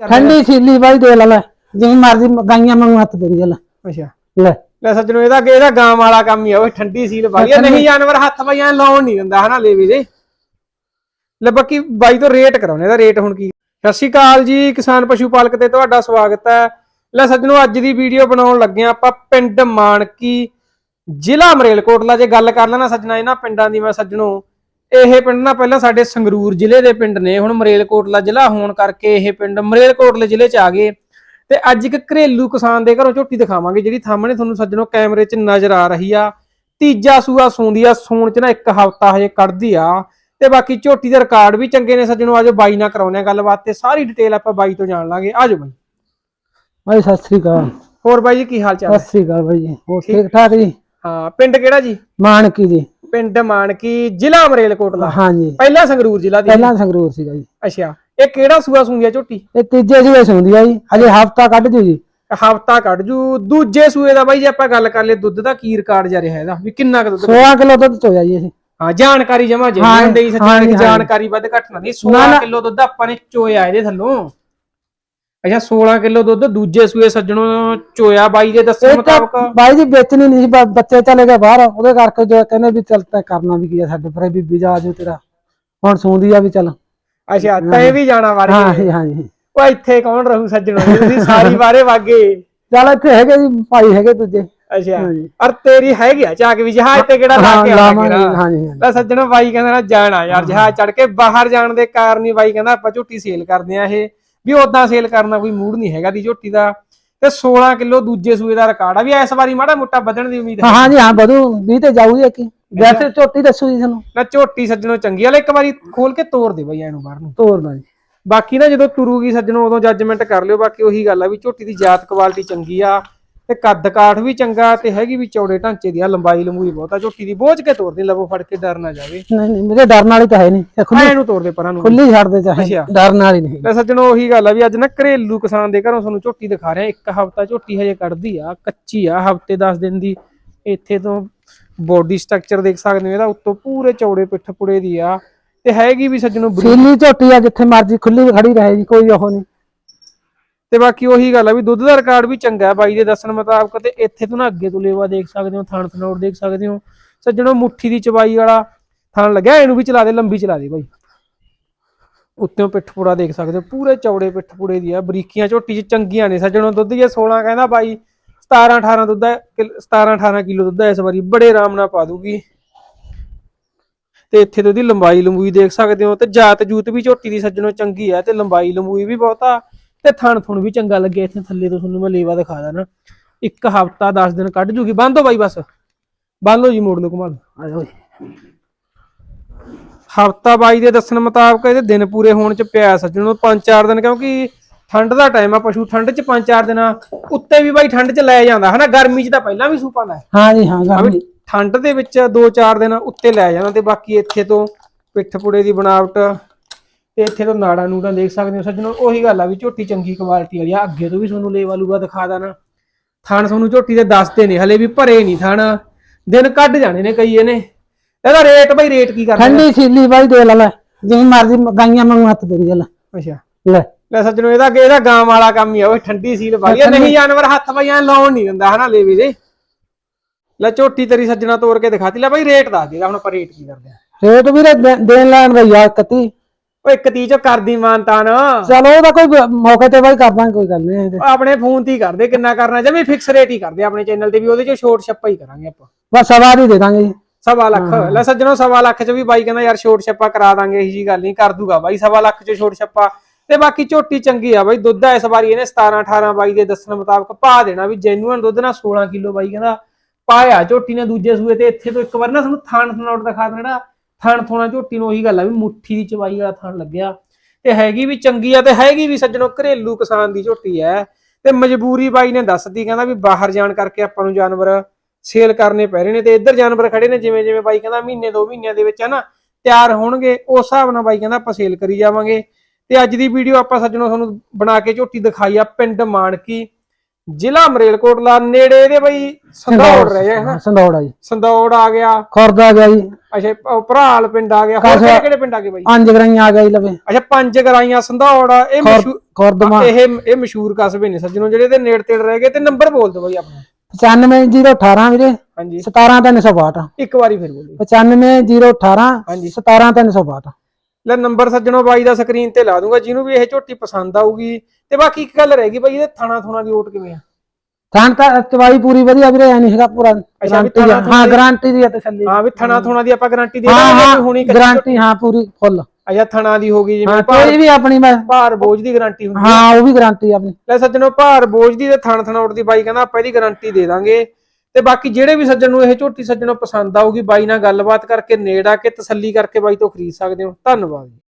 ਠੰਡੀ ਸੀਲੀ ਬਾਈ ਦੇ ਲੈ ਲੈ ਜਿਵੇਂ ਮਰਜ਼ੀ ਗਾਈਆਂ ਮੰਗੂ ਹੱਥ ਤੇਰੀ ਗੱਲ ਅੱਛਾ। ਲੈ। ਲੈ ਸੱਜਣੋ ਇਹਦਾ ਇਹਦਾ ਗਾਂ ਵਾਲਾ ਕੰਮ ਹੀ ਆ ਉਹ ਠੰਡੀ ਸੀਲ ਇਹ ਨਹੀਂ ਜਾਨਵਰ ਹੱਥ ਪਾਈਆਂ ਲਾਉਣ ਨਹੀਂ ਦਿੰਦਾ ਹਨਾ ਲੇਵੇ ਦੇ। ਲੈ ਬਾਕੀ ਬਾਈ ਤੋਂ ਰੇਟ ਕਰਾਉਣੇ ਇਹਦਾ ਰੇਟ ਹੁਣ ਕੀ? ਸਤਿ ਸ਼੍ਰੀ ਅਕਾਲ ਜੀ ਕਿਸਾਨ ਪਸ਼ੂ ਪਾਲਕ ਤੇ ਤੁਹਾਡਾ ਸਵਾਗਤ ਹੈ। ਲੈ ਸੱਜਣੋ ਅੱਜ ਦੀ ਵੀਡੀਓ ਬਣਾਉਣ ਲੱਗੇ ਹਾਂ ਆਪਾਂ ਪਿੰਡ ਮਾਨਕੀ ਜ਼ਿਲ੍ਹਾ ਮਰੇਲਕੋਟਲਾ ਜੇ ਗੱਲ ਕਰ ਲੈਣਾ ਸੱਜਣਾ ਇਹਨਾਂ ਪਿੰਡਾਂ ਦੀ ਮੈਂ ਸੱਜਣੋ ਇਹ ਪਿੰਡ ਨਾ ਪਹਿਲਾਂ ਸਾਡੇ ਸੰਗਰੂਰ ਜ਼ਿਲ੍ਹੇ ਦੇ ਪਿੰਡ ਨੇ ਹੁਣ ਮਰੇਲਕੋਟਲਾ ਜ਼ਿਲ੍ਹਾ ਹੋਣ ਕਰਕੇ ਇਹ ਪਿੰਡ ਮਰੇਲਕੋਟਲੇ ਜ਼ਿਲ੍ਹੇ ਚ ਆ ਗਏ। ਤੇ ਅੱਜ ਇੱਕ ਘਰੇਲੂ ਕਿਸਾਨ ਦੇ ਘਰੋਂ ਝੋਟੀ ਦਿਖਾਵਾਂਗੇ ਜਿਹੜੀ ਸਾਹਮਣੇ ਤੁਹਾਨੂੰ ਸੱਜਣੋ ਕੈਮਰੇ 'ਚ ਨਜ਼ਰ ਆ ਰਹੀ ਆ। ਤੀਜਾ ਸੂਆ ਸੂੰਦੀ ਆ ਸੂਣ 'ਚ ਨਾ ਇੱਕ ਹਫਤਾ ਹਜੇ ਕੱਢਦੀ ਆ। ਤੇ ਬਾਕੀ ਝੋਟੀ ਦੇ ਰਿਕਾਰਡ ਵੀ ਚੰਗੇ ਨੇ ਸੱਜਣੋ ਆਜੋ ਬਾਈ ਨਾਲ ਕਰਾਉਣੇ ਆ ਗੱਲਬਾਤ ਤੇ ਸਾਰੀ ਡਿਟੇਲ ਆਪਾਂ ਬਾਈ ਤੋਂ ਜਾਣ ਲਾਂਗੇ। ਆਜੋ ਬਾਈ। ਬਾਈ ਸਤਿ ਸ੍ਰੀ ਅਕਾਲ। ਹੋਰ ਬਾਈ ਜੀ ਕੀ ਹਾਲ ਚਾਲ ਸਤਿ ਸ੍ਰੀ ਅਕਾਲ ਬਾਈ ਜੀ। ਹੋਰ ਠੀਕ। ਠਾਕ ਜੀ? ਹਾਂ ਪਿੰਡ ਕਿਹੜਾ ਜੀ? ਮਾਨਕੀ ਜੀ। ਪਿੰਡ ਮਾਨਕੀ ਜ਼ਿਲ੍ਹਾ ਮਰੇਲਕੋਟਲਾ ਹਾਂ ਜੀ ਪਹਿਲਾ ਸੰਗਰੂਰ ਜ਼ਿਲ੍ਹਾ ਦੀ। ਪਹਿਲਾਂ ਸੰਗਰੂਰ ਸੀਗਾ ਜੀ। ਅੱਛਾ ਇਹ ਕਿਹੜਾ ਸੂਆ ਸੂੰਦੀ ਆ ਝੋਟੀ? ਇਹ ਤੀਜੇ ਸੂਏ ਸੁੰਦੀ ਆ ਜੀ। ਹਜੇ ਹਫਤਾ ਕੱਢ ਜੂ ਜੀ। ਹਫਤਾ ਕੱਢ ਜੂ। ਦੂਜੇ ਸੂਏ ਦਾ ਬਾਈ ਜੇ ਆਪਾਂ ਗੱਲ ਕਰ ਲਈਏ ਦੁੱਧ ਦਾ ਕੀ ਰਿਕਾਰਡ ਜਾ ਰਿਹਾ ਇਹਦਾ? ਵੀ ਕਿੰਨਾ ਕੁ ਦੁੱਧ 16 ਕਿਲੋ ਦੁੱਧ ਚੋਇਆ ਜੀ ਅਸੀਂ। ਹਾਂ ਜਾਣਕਾਰੀ ਜਮਾ ਜੇ। ਹੁੰਦੇ ਹੀ ਸੱਚੀ। ਜਾਣਕਾਰੀ ਵੱਧ ਘੱਟ ਨਾ। ਨਹੀਂ ਨਾ, 16 ਨਾ। ਕਿਲੋ ਦੁੱਧ ਆਪਾਂ ਨੇ ਚੋਇਆ ਇਹਦੇ ਥੱਲੋਂ। ਅੱਛਾ 16 ਕਿਲੋ ਦੁੱਧ ਦੂਜੇ ਸੂਏ ਸੱਜਣੋਂ ਚੋਇਆ ਬਾਈ ਦੇ ਇਹ ਤਾਂ ਮੁਤਾਬਕ? ਬਾਈ ਜੀ ਵੇਚਣੀ ਨਹੀਂ ਸੀ ਬ- ਬੱਚੇ ਚਲੇ ਗਏ ਬਾਹਰ ਉਹਦੇ ਕਰਕੇ ਜੋ ਕਹਿੰਦੇ ਵੀ ਚੱਲ ਤਾਂ ਕਰਨਾ ਵੀ ਕੀ ਆ ਸਾਡੇ ਪਰ ਬੀਬੀ ਜਾ ਜੋ ਤੇਰਾ। ਹੁਣ ਸੂੰਦੀ ਆ ਵੀ ਚੱਲ। ਅੱਛਾ ਤੈਂ ਵੀ ਜਾਣਾ ਵਾਰ। ਹਾਂ ਜੀ ਹਾਂ ਜੀ। ਉਹ ਇੱਥੇ ਕੌਣ ਰਹੂ ਸੱਜਣੋਂ? ਤੁਸੀਂ ਸਾਰੀ ਬਾਰੇ ਵਾਗੇ। ਚੱਲ ਇੱਥੇ ਹੈਗੇ ਜੀ ਭਾਈ ਹੈਗੇ ਦੂਜੇ। ਅੱਛਾ। ਅਰ ਤੇਰੀ ਹੈਗੀ ਆ ਚਾਕ ਵੀ ਜਹਾਜ਼ ਤੇ ਕਿਹੜਾ ਲਾ ਹਾਂ ਕੇ ਲਾਵਾਂਗੇ ਆਵਾਂਗੇ ਹਾਂ ਜੀ ਹਾਂ ਜੀ। ਲੈ ਸੱਜਣੋ ਬਾਈ ਕਹਿੰਦਾ ਨਾ ਜਾਣਾ ਯਾਰ ਜਹਾਜ਼ ਚੜ ਕੇ ਬਾਹਰ ਜਾਣ ਦੇ ਕਾਰਨ ਹੀ ਬਾਈ ਕਹਿੰਦਾ ਆਪਾਂ ਝੋਟੀ ਸੇਲ ਕਰਦੇ ਆ ਇਹ। ਵੀ ਉਦਾਂ ਸੇਲ ਕਰਨਾ ਕੋਈ ਮੂਡ ਨਹੀਂ ਹੈਗਾ ਦੀ ਝੋਟੀ ਦਾ। ਤੇ 16 ਕਿਲੋ ਦੂਜੇ ਸੂਏ ਦਾ ਰਿਕਾਰਡ ਆ। ਵੀ ਇਸ ਵਾਰੀ ਮਾੜਾ ਮੋਟਾ ਵਧਣ ਦੀ ਉਮੀਦ ਹੈ। ਹਾਂ ਜੀ ਹਾਂ ਵਧੂ। 20 ਤੇ ਜਾਊਗੀ ਇੱਕ ਹੀ। ਵੈਸੇ ਝੋਟੀ ਦੱਸੂ ਜੀ ਤੁਹਾਨੂੰ ਨਾ ਝੋਟੀ ਸੱਜਣੋ ਚੰਗੀ ਆ। ਲੈ ਇੱਕ ਵਾਰੀ ਖੋਲ ਕੇ ਤੋੜ ਦੇ ਬਈ ਇਹਨੂੰ ਬਾਹਰ ਨੂੰ। ਤੋਰਦਾ ਜੀ। ਬਾਕੀ ਨਾ ਜਦੋਂ ਤੁਰੂਗੀ ਸੱਜਣੋ ਉਦੋਂ ਜੱਜਮੈਂਟ ਕਰ ਲਿਓ। ਬਾਕੀ ਉਹੀ ਗੱਲ ਆ ਵੀ ਝੋਟੀ ਦੀ ਜਾਤ ਕੁਆਲਿਟੀ ਚੰਗੀ ਆ। ਤੇ ਕੱਦ ਕਾਠ ਵੀ ਚੰਗਾ ਤੇ ਹੈਗੀ ਵੀ ਚੌੜੇ ਢਾਂਚੇ ਦੀ। ਆ ਲੰਬਾਈ ਲੰਬੂਈ ਬਹੁਤ ਆ ਝੋਟੀ ਦੀ। ਬੋਝ ਕੇ ਤੋੜਦੀ ਲਵੋ ਫੜ ਕੇ ਡਰ ਨਾ ਜਾਵੇ। ਨਹੀਂ ਨਹੀਂ ਮੇਰੇ ਡਰਨ ਵਾਲੀ ਤਾਂ ਹੈ ਨਹੀਂ। ਖੁੱਲੀ ਨੂੰ ਤੋੜ ਦੇ ਪਰਾਂ ਨੂੰ ਖੁੱਲੀ ਛੱਡ ਦੇ ਚਾਹੇ। ਡਰਨ ਵਾਲੀ ਨਹੀਂ। ਤੇ ਸੱਜਣੋ ਉਹੀ ਗੱਲ ਆ ਵੀ ਅੱਜ ਨਾ ਘਰੇਲੂ ਕਿਸਾਨ ਦੇ ਘਰੋਂ ਤੁਹਾਨੂੰ ਝੋਟੀ ਦਿਖਾ ਰਿਹਾ। ਇੱਕ ਹਫਤਾ ਝੋਟੀ ਹਜੇ ਕੱਢਦੀ ਆ ਕੱਚੀ ਆ ਹਫ਼ਤੇ 10 ਦਿਨ ਦੀ। ਇੱਥੇ ਤੋਂ ਬੋਡੀ ਸਟਰਕਚਰ ਦੇਖ ਸਕਦੇ ਹੋ ਇਹਦਾ ਉੱਤੋਂ ਪੂਰੇ ਚੌੜੇ ਪਿੱਠ ਪੁੜੇ ਦੀ ਆ। ਤੇ ਹੈਗੀ ਵੀ ਸੱਜਣੋ ਬਰੀ- ਸੀਲੀ ਝੋਟੀ ਆ ਜਿੱਥੇ ਮਰਜ਼ੀ ਖੁੱਲੀ ਖੜੀ ਰਹੇ ਜੀ ਕੋਈ ਉਹ ਨਹੀਂ। ਤੇ ਬਾਕੀ ਉਹੀ ਗੱਲ ਆ ਵੀ ਦੁੱਧ ਦਾ ਰਿਕਾਰਡ ਵੀ ਚੰਗਾ ਬਾਈ ਦੇ ਦੱਸਣ ਮੁਤਾਬਕ ਤੇ ਇੱਥੇ ਤੋਂ ਨਾ ਅੱਗੇ ਤੋਂ ਲੇਵਾ ਦੇਖ ਸਕਦੇ ਹੋ, ਥਣ ਥਨੌੜ ਦੇਖ ਸਕਦੇ ਹੋ। ਸੱਜਣੋ, ਮੁੱਠੀ ਦੀ ਚਬਾਈ ਵਾਲਾ ਥਣ ਲੱਗਿਆ, ਇਹਨੂੰ ਵੀ ਚਲਾ ਦੇ, ਲੰਬੀ ਚਲਾ ਦੇ ਬਾਈ। ਉੱਤੋਂ ਪਿੱਠ ਪੂੜਾ ਦੇਖ ਸਕਦੇ ਹੋ, ਪੂਰੇ ਚੌੜੇ ਪਿੱਠ ਪੂੜੇ ਦੀ ਆ, ਬਰੀਕੀਆਂ ਝੋਟੀ ਚ ਚੰਗੀਆਂ ਨੇ। ਸੱਜਣੋ, ਦੁੱਧ ਜੇ 16 ਕਹਿੰਦਾ ਬਾਈ 17 18 ਦੁੱਧ ਹੈ 17 18 ਕਿਲੋ ਦੁੱਧ ਹੈ ਇਸ ਵਾਰੀ ਬੜੇ ਆਰਾਮ ਨਾਲ ਪਾ ਦੂਗੀ। ਤੇ ਇੱਥੇ ਤੋਂ ਦੀ ਲੰਬਾਈ ਲੰਬੂਈ ਦੇਖ ਸਕਦੇ ਹੋ, ਤੇ ਜਾਤ ਜੂਤ ਵੀ ਝੋਟੀ ਦੀ ਸੱਜਣੋ ਚੰਗੀ ਆ, ਤੇ ਲੰਬਾਈ ਲੰਬੂਈ ਵੀ ਬਹੁਤਾ ਤੇ ਥਣ ਥੁਣ ਵੀ ਚੰਗਾ ਲੱਗਿਆ ਇੱਥੇ ਥੱਲੇ ਤੋਂ ਤੁਹਾਨੂੰ ਮੈਂ ਲੇਵਾ ਦਿਖਾ ਦਾਂ ਇੱਕ ਹਫਤਾ 10 ਦਿਨ ਕੱਢ ਜੂਗੀ। ਬੰਦ ਬਾਈ ਬਸ। ਬੰਦ ਹੋ ਜੀ ਮੋੜ ਲਓ ਘੁਮਾ ਲਓ। ਆ ਜਾਓ। ਹਫਤਾ ਬਾਈ ਦੇ ਦੱਸਣ ਮੁਤਾਬਕ ਇਹਦੇ ਦਿਨ ਪੂਰੇ ਹੋਣ ਚ ਪਿਆ ਸੱਜਣੋ 5-4 ਦਿਨ ਕਿਉਂਕਿ ਠੰਡ ਦਾ ਟਾਈਮ ਆ ਪਸ਼ੂ ਠੰਡ ਚ 5-4 ਦਿਨਾਂ ਉੱਤੇ ਵੀ ਬਾਈ ਠੰਡ ਚ ਲੈ ਜਾਂਦਾ ਹਨਾ? ਗਰਮੀ ਚ ਤਾਂ ਪਹਿਲਾਂ ਵੀ ਸੂਪਾਂ ਦਾ ਹਾਂ ਜੀ ਹਾਂ ਵੀ ਠੰਡ ਦੇ ਵਿੱਚ 2-4 ਦਿਨ ਉੱਤੇ ਲੈ ਜਾਣਾ ਤੇ ਬਾਕੀ ਇੱਥੇ ਤੋਂ ਪਿੱਠ ਪੁੜੇ ਦੀ ਬਣਾਵਟ ਤੇ ਇੱਥੇ ਤੋਂ ਨਾੜਾ ਨੂੜਾਂ ਦੇਖ ਸਕਦੇ ਹੋ ਸੱਜਣੋ ਉਹੀ ਗੱਲ ਆ ਵੀ ਝੋਟੀ ਚੰਗੀ ਕੁਆਲਿਟੀ ਵਾਲੀ ਆ। ਅੱਗੇ ਤੋਂ ਵੀ ਤੁਹਾਨੂੰ ਲੇਵਾ ਲੂਗਾ ਦਿਖਾ ਦਾਂ ਥਣ ਤੁਹਾਨੂੰ ਝੋਟੀ ਦੇ ਦੱਸਦੇ ਨੇ ਹਲੇ ਵੀ ਭਰੇ ਨਹੀਂ ਥਣ। ਦਿਨ ਕੱਢ ਜਾਣੇ ਨੇ ਕਈ ਇਹਨੇ। ਇਹਦਾ ਰੇਟ ਬਈ ਰੇਟ ਕੀ ਕਰਦਾ ਠੰਡੀ ਸੀਲੀ ਬਾਈ ਦੇ ਲੈ ਲੈ ਜਿਵੇਂ ਮਰਜ਼ੀ ਗਾਈਆਂ ਮੰਗੂ ਹੱਥ ਤੇਰੀ ਗੱਲ ਅੱਛਾ। ਲੈ। ਲੈ ਸੱਜਣੋ ਇਹਦਾ ਇਹਦਾ ਗਾਂ ਵਾਲਾ ਕੰਮ ਹੀ ਆ ਉਹ ਠੰਡੀ ਸੀਲ ਆ। ਨਹੀਂ ਜਾਨਵਰ ਹੱਥ ਪਾਈਆਂ ਲਾਉਣ ਨਹੀਂ ਦਿੰਦਾ ਹਨਾ ਲੇਵੇ ਦੇ। ਲੈ ਝੋਟੀ ਤੇਰੀ ਸੱਜਣਾ ਤੋੜ ਕੇ ਦਿਖਾਤੀ। ਲੈ ਬਾਈ ਰੇਟ ਦੱਸ ਦੇਗਾ ਹੁਣ ਆਪਾਂ ਰੇਟ ਕੀ ਕਰਦੇ ਆ? ਰੇਟ ਵੀਰੇ ਦੇ- ਦੇਣ ਲੈਣ ਦਾ ਯਾਰ ਕੱਤੀ ਓਏ ਇੱਕ ਤੀ ਚੋਂ ਕਰਦੀ ਮਾਨਤਾਨ ਚਲੋ ਉਹਦਾ ਕੋਈ ਮੌਕੇ ਤੇ ਬਾਈ ਕਰ ਦਾਂਗੇ ਕੋਈ ਗੱਲ ਨਹੀਂ ਇਹਦੇ। ਆਪਣੇ ਫੋਨ ਤੇ ਹੀ ਕਰਦੇ ਕਿੰਨਾ ਕਰਨਾ ਜਮੀ ਫਿਕਸ ਰੇਟ ਹੀ ਕਰਦੇ ਆਪਣੇ ਚੈਨਲ ਤੇ ਵੀ ਉਹਦੇ ਚੋਂ ਛੋਟ ਛੱਪਾ ਹੀ ਕਰਾਂਗੇ ਆਪਾਂ। ਬਸ ਸਵਾਰ ਹੀ ਦੇ ਦਾਂਗੇ ਜੀ। ਸਵਾ ਲੱਖ ਲੈ ਸੱਜਣੋ ਸਵਾ ਲੱਖ ਚ ਵੀ ਬਾਈ ਕਹਿੰਦਾ ਯਾਰ ਛੋਟ ਛੱਪਾ ਕਰਾ ਦਾਂਗੇ ਇਹੀ ਜੀ ਗੱਲ ਨਹੀਂ ਕਰ ਦੂਗਾ ਬਾਈ ਸਵਾ ਲੱਖ ਚ ਛੋਟ ਛੱਪਾ। ਤੇ ਬਾਕੀ ਝੋਟੀ ਚੰਗੀ ਆ ਬਾਈ ਦੁੱਧ ਆ ਇਸ ਵਾਰੀ ਇਹਨੇ 17 18 ਬਾਈ ਦੇ ਦੱਸਣ ਮੁਤਾਬਕ ਪਾ ਦੇਣਾ ਵੀ ਜੈਨੂਅਨ ਦੁੱਧ ਨਾਲ 16 ਕਿਲੋ ਬਾਈ ਕਹਿੰਦਾ ਪਾਇਆ ਝੋਟੀ ਨੇ ਦੂਜੇ ਸੂਏ ਤੇ ਇੱਥੇ ਤੋਂ ਇੱਕ ਵਾਰ ਨਾ ਤੁਹਾਨੂੰ ਥਣ ਥਣੋਟ ਦਿਖਾ ਦੇਣਾ। ਥਣ ਥੋਣਾ ਝੋਟੀ ਨੂੰ ਉਹੀ ਗੱਲ ਆ ਵੀ ਮੁੱਠੀ ਦੀ ਚਵਾਈ ਵਾਲਾ ਥਣ ਲੱਗਿਆ। ਤੇ ਹੈਗੀ ਵੀ ਚੰਗੀ ਆ ਤੇ ਹੈਗੀ ਵੀ ਸੱਜਣੋ ਘਰੇਲੂ ਕਿਸਾਨ ਦੀ ਝੋਟੀ ਐ ਤੇ ਮਜਬੂਰੀ ਬਾਈ ਨੇ ਦੱਸਦੀ ਕਹਿੰਦਾ ਵੀ ਬਾਹਰ ਜਾਣ ਕਰਕੇ ਆਪਾਂ ਨੂੰ ਜਾਨਵਰ ਸੇਲ ਕਰਨੇ ਪੈ ਰਹੇ ਨੇ ਤੇ ਇੱਧਰ ਜਾਨਵਰ ਖੜੇ ਨੇ ਜਿਵੇਂ ਜਿਵੇਂ ਬਾਈ ਕਹਿੰਦਾ ਮਹੀਨੇ ਦੋ ਮਹੀਨਿਆਂ ਦੇ ਵਿੱਚ ਹਨਾ ਤਿਆਰ ਹੋਣਗੇ ਉਸ ਹਿਸਾਬ ਨਾਲ ਬਾਈ ਕਹਿੰਦਾ ਆਪਾਂ ਸੇਲ ਕਰੀ ਜਾਵਾਂਗੇ। ਤੇ ਅੱਜ ਦੀ ਵੀਡੀਓ ਆਪਾਂ ਸੱਜਣੋ ਤੁਹਾਨੂੰ ਬਣਾ ਕੇ ਝੋਟੀ ਦਿਖਾਈ ਆ ਪਿੰਡ ਮਾਨਕੀ ਜ਼ਿਲ੍ਹਾ ਮਰੇਲਕੋਟਲਾ ਨੇੜੇ ਇਹਦੇ ਬਾਈ ਸੰਦੌੜ ਰਹੇ ਹਨਾ। ਸੰਦੌੜ ਆ ਜੀ। ਸੰਦੌੜ ਆ ਗਿਆ। ਖੁਰਦ ਆ ਗਿਆ ਜੀ। ਅੱਛਾ ਉਹ ਭਰਾਲ ਪਿੰਡ ਆ ਗਿਆ ਹੋਰ ਕਿਹੜੇ ਕਿਹੜੇ ਪਿੰਡ ਆ ਗਏ ਬਾਈ? ਪੰਜ ਗਰਾਈਆਂ ਆ ਗਈ ਲਵੇ। ਅੱਛਾ ਪੰਜ ਗਰਾਈਆਂ ਸੰਧੌੜ ਇਹ ਮਸ਼ਹੂਰ ਖੁਰਦਮਾ। ਇਹ ਇਹ ਮਸ਼ਹੂਰ ਕਸਬੇ ਨੇ ਸੱਜਣੋ ਜਿਹੜੇ ਤੇ ਨੇੜੇ ਤੇੜ ਰਹਿ ਗਏ ਤੇ ਨੰਬਰ ਬੋਲ ਦਿਓ ਬਾਈ ਆਪਣਾ। 95018 ਵੀਰੇ ਹਾਂਜੀ। 17362 ਇੱਕ ਵਾਰੀ ਫਿਰ ਬੋਲਿਓ 95018 ਹਾਂਜੀ। 17362 ਲੈ ਨੰਬਰ ਸੱਜਣੋ ਬਾਈ ਦਾ ਸਕਰੀਨ ਤੇ ਲਾ ਦੂੰਗਾ ਜਿਹਨੂੰ ਵੀ ਇਹ ਝੋਟੀ ਪਸੰਦ ਆਊਗੀ। ਤੇ ਬਾਕੀ ਇੱਕ ਗੱਲ ਰਹਿ ਗਈ ਬਾਈ ਇਹਦੇ ਥਾਣਾ ਥੁਣਾ ਦੀ ਓਟ ਕਿਵੇਂ ਆ? ਥਾਂ ਤਾਂ ਚਵਾਈ ਪੂਰੀ ਵਧੀਆ ਵੀਰੇ ਐ ਨਹੀਂ ਹੈਗਾ ਪੂਰਾ ਵੀ ਗਾਰੰਟੀ ਥਾਣਾ ਆ। ਥੂਣਾ ਹਾਂ ਦੀ- ਗਾਰੰਟੀ ਦੀ ਆ ਤਸੱਲੀ ਹਾਂ ਵੀ ਥਾਣਾ ਥੁਣਾ ਦੀ ਆਪਾਂ ਗਾਰੰਟੀ ਦੇ ਹਾਂ ਹਾਂ ਹੁਣੀ ਕੱਚੀ ਗਾਰੰਟੀ ਹਾਂ ਪੂਰੀ ਫੁੱਲ ਅੱਛਾ ਥਾਣਾ ਦੀ ਹੋਗੀ ਜਿਵੇਂ ਹਾਂ ਭਾਰ ਕੋਈ ਵੀ ਆਪਣੀ ਮੈਂ ਭਾਰ ਬੋਝ ਦੀ ਗਾਰੰਟੀ ਹੁੰਦੀ ਹੈ ਹਾਂ ਉਹ ਵੀ ਗਾਰੰਟੀ ਆਪਣੀ। ਲੈ ਸੱਜਣੋ ਭਾਰ ਬੋਝ ਦੀ ਤੇ ਥਣ ਥਣੋਟ ਦੀ ਬਾਈ ਕਹਿੰਦਾ ਆਪਾਂ ਇਹਦੀ ਗਾਰੰਟੀ ਦੇ ਦਾਂਗੇ। ਤੇ ਬਾਕੀ ਜਿਹੜੇ ਵੀ ਸੱਜਣ ਨੂੰ ਇਹ ਝੋਟੀ ਸੱਜਣੋ ਪਸੰਦ ਆਊਗੀ ਬਾਈ ਨਾਲ ਗੱਲਬਾਤ ਕਰਕੇ ਨੇੜ ਕੇ ਤਸੱਲੀ ਕਰਕੇ ਬਾਈ ਤੋਂ ਖਰੀਦ ਸਕਦੇ ਹੋ। ਧੰਨਵਾਦ ਜੀ।